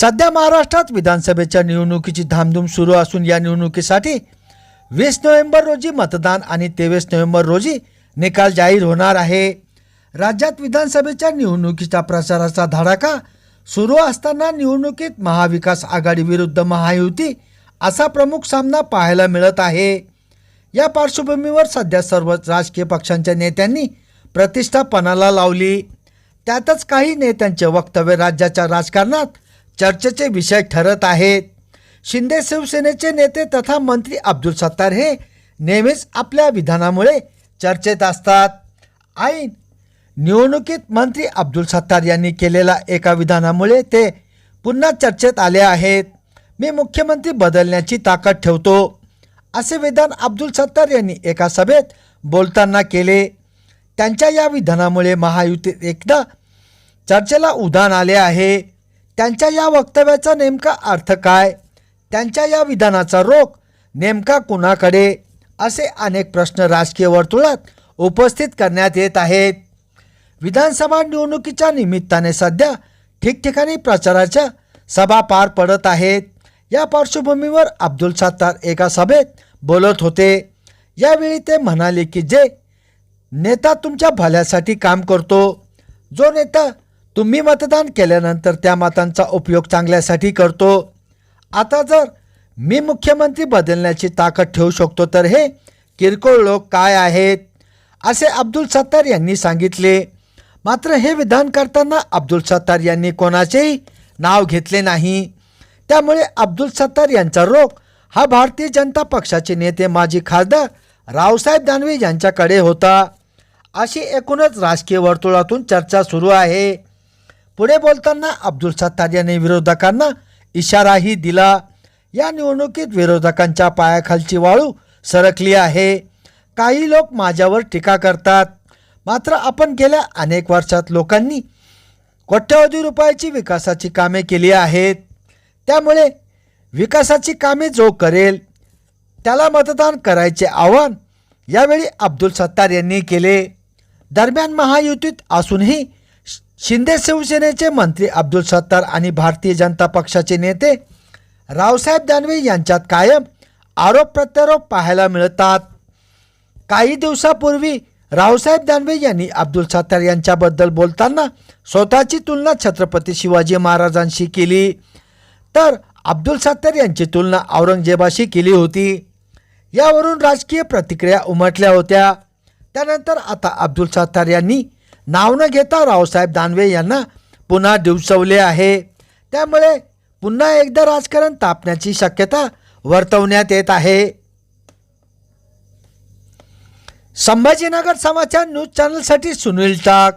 सध्या महाराष्ट्रात विधानसभेच्या निवडणुकीची धामधूम सुरू असून या निवडणुकीसाठी वीस नोव्हेंबर रोजी मतदान आणि तेवीस नोव्हेंबर रोजी निकाल जाहीर होणार आहे. राज्यात विधानसभेच्या निवडणुकीच्या प्रचाराचा धडाका सुरू असताना निवडणुकीत महाविकास आघाडी विरुद्ध महायुती असा प्रमुख सामना पाहायला मिळत आहे. या पार्श्वभूमीवर सध्या सर्व राजकीय पक्षांच्या नेत्यांनी प्रतिष्ठा पणाला लावली. त्यातच काही नेत्यांचे वक्तव्य राज्याच्या राजकारणात चर्चेचे विषय ठरत आहेत. शिंदे शिवसेनेचे नेते तथा मंत्री अब्दुल सत्तार हे नेहमीच आपल्या विधानामुळे चर्चेत असतात. ऐन निवडणुकीत मंत्री अब्दुल सत्तार यांनी केलेल्या एका विधानामुळे ते पुन्हा चर्चेत आले आहेत. मी मुख्यमंत्री बदलण्याची ताकद ठेवतो असे विधान अब्दुल सत्तार यांनी एका सभेत बोलताना केले. त्यांच्या या विधानामुळे महायुतीत एकदा चर्चेला उधाण आले आहे. त्यांच्या या वक्तव्याचा नेमका अर्थ काय? त्यांच्या या विधानाचा रोख नेमका कुणाकडे? असे अनेक प्रश्न राजकीय वर्तुळात उपस्थित करण्यात येत आहेत. विधानसभा निवडणुकीच्या निमित्ताने सध्या ठिकठिकाणी प्रचाराच्या सभा पार पडत आहेत. या पार्श्वभूमीवर अब्दुल सत्तार एका सभेत बोलत होते. यावेळी ते म्हणाले की जे नेता तुमच्या भल्यासाठी काम करतो जो नेता तुम्ही मतदान केल्यानंतर त्या मतांचा उपयोग चांगल्यासाठी करतो. आता जर मी मुख्यमंत्री बदलण्याची ताकद ठेवू शकतो तर हे किरकोळ लोक काय आहेत? असे अब्दुल सत्तार यांनी सांगितले. मात्र हे विधान करताना अब्दुल सत्तार यांनी कोणाचेही नाव घेतले नाही. त्यामुळे अब्दुल सत्तार यांचा रोख हा भारतीय जनता पक्षाचे नेते माजी खासदार रावसाहेब दानवे यांच्याकडे होता. अशी एकूणच राजकीय वर्तुळातून चर्चा सुरू आहे. पुढे बोलताना अब्दुल सत्तार यांनी विरोधकांना इशाराही दिला. या निवडणुकीत विरोधकांच्या पायाखालची वाळू सरकली आहे. काही लोक माझ्यावर टीका करतात. मात्र आपण गेल्या अनेक वर्षात लोकांनी कोट्यवधी रुपयाची विकासाची कामे केली आहेत. त्यामुळे विकासाची कामे जो करेल त्याला मतदान करायचे आव्हान यावेळी अब्दुल सत्तार यांनी केले. दरम्यान महायुतीत असूनही शिंदे शिवसेनेचे मंत्री अब्दुल सत्तार आणि भारतीय जनता पक्षाचे नेते रावसाहेब दानवे यांच्यात कायम आरोप प्रत्यारोप पाहायला मिळतात. काही दिवसापूर्वी रावसाहेब दानवे यांनी अब्दुल सत्तार यांच्याबद्दल बोलताना स्वतःची तुलना छत्रपती शिवाजी महाराजांशी केली. तर अब्दुल सत्तार यांची तुलना औरंगजेबाशी केली होती. यावरून राजकीय प्रतिक्रिया उमटल्या होत्या. त्यानंतर आता अब्दुल सत्तार यांनी नाव न घेता रावसाहेब दानवे यांना पुन्हा दिवसवले आहे. त्यामुळे पुन्हा एकदा राजकारण तापण्याची शक्यता वर्तवण्यात येत आहे. संभाजीनगर समाचार न्यूज चॅनलसाठी सुनील टाक.